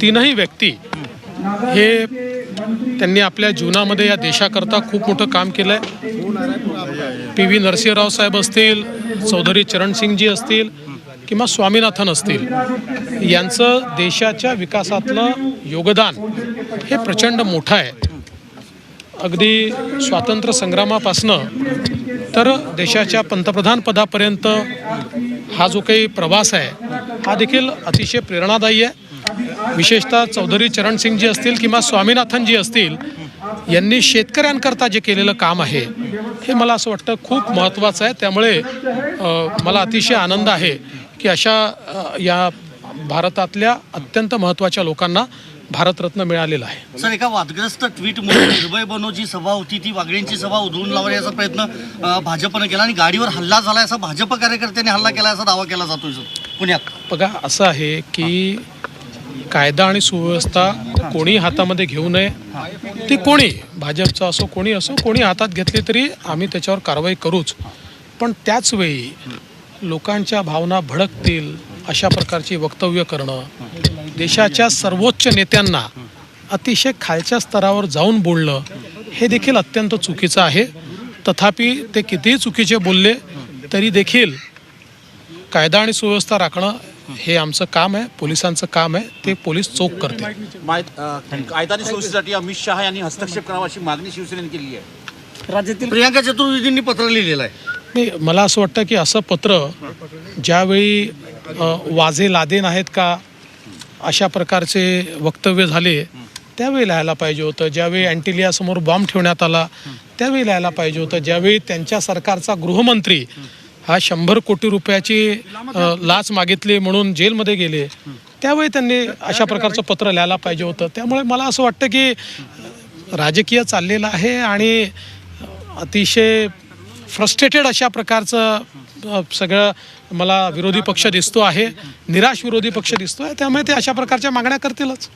तीनही व्यक्ती हे त्यांनी आपल्या जीवनामध्ये या देशाकरता खूप मोठं काम केलं आहे पी व्ही नरसिंहराव साहेब असतील चौधरी चरणसिंगजी असतील किंवा स्वामीनाथन असतील यांचं देशाच्या विकासातलं योगदान हे प्रचंड मोठं आहे. अगदी स्वातंत्र्य संग्रामापासनं तर देशाच्या पंतप्रधान पदापर्यंत हा जो काही प्रवास आहे हा देखील अतिशय प्रेरणादायी आहे. विशेषतः चौधरी चरणसिंगजी असतील किंवा स्वामीनाथनजी असतील यांनी शेतकऱ्यांकरता जे केलेलं काम आहे हे मला असं वाटतं खूप महत्त्वाचं आहे. त्यामुळे मला अतिशय आनंद आहे की अशा या भारतातल्या अत्यंत महत्त्वाच्या लोकांना भारतरत्न मिळालेलं आहे. सर एका वादग्रस्त ट्विटमुळे निर्भय बनो जी सभा होती ती वागळेंची सभा उधळून लावण्याचा प्रयत्न भाजपनं केला आणि गाडीवर हल्ला झाला असा भाजप कार्यकर्त्यांनी हल्ला केला असा दावा केला जातोय सर. पुण्यात. बघा असं आहे की कायदा आणि सुव्यवस्था कोणी हातामध्ये घेऊ नये. ती कोणी भाजपचं असो कोणी असो कोणी हातात घेतली तरी आम्ही त्याच्यावर कारवाई करूच. पण त्याचवेळी लोकांच्या भावना भडकतील अशा प्रकारची वक्तव्य करणं देशाच्या सर्वोच्च नेत्यांना अतिशय खालच्या स्तरावर जाऊन बोलणं हे देखील अत्यंत चुकीचं आहे. तथापि ते कितीही चुकीचे बोलले तरी देखील कायदा आणि सुव्यवस्था राखणं हे आमचं काम आहे पोलिसांचं काम आहे ते पोलीस चोख करते माहित- अ, कायदा आणि सुव्यवस्थेसाठी अमित शहा यांनी हस्तक्षेप करावा अशी मागणी शिवसेनेने केली आहे. राज्यातील प्रियांका चतुर्वेदींनी पत्र लिहिलेलं आहे. नाही मला असं वाटतं की असं पत्र ज्यावेळी वाजे लादेन आहेत का अशा प्रकारचे वक्तव्य झाले त्यावेळी लिहायला पाहिजे होतं. ज्यावेळी अँटिलियासमोर बॉम्ब ठेवण्यात आला त्यावेळी लिहायला पाहिजे होतं. ज्यावेळी त्यांच्या सरकारचा गृहमंत्री हा शंभर कोटी रुपयाची लाच मागितली म्हणून जेलमध्ये गेले. त्यावेळी त्यांनी अशा प्रकारचं पत्र लिहायला पाहिजे होतं. त्यामुळे मला असं वाटतं की राजकीय चाललेलं आहे आणि अतिशय फ्रस्ट्रेटेड अशा प्रकारचं सगळं मला विरोधी पक्ष दिसतो आहे. निराश विरोधी पक्ष दिसतो आहे त्यामुळे ते अशा प्रकारच्या मागण्या करतीलच.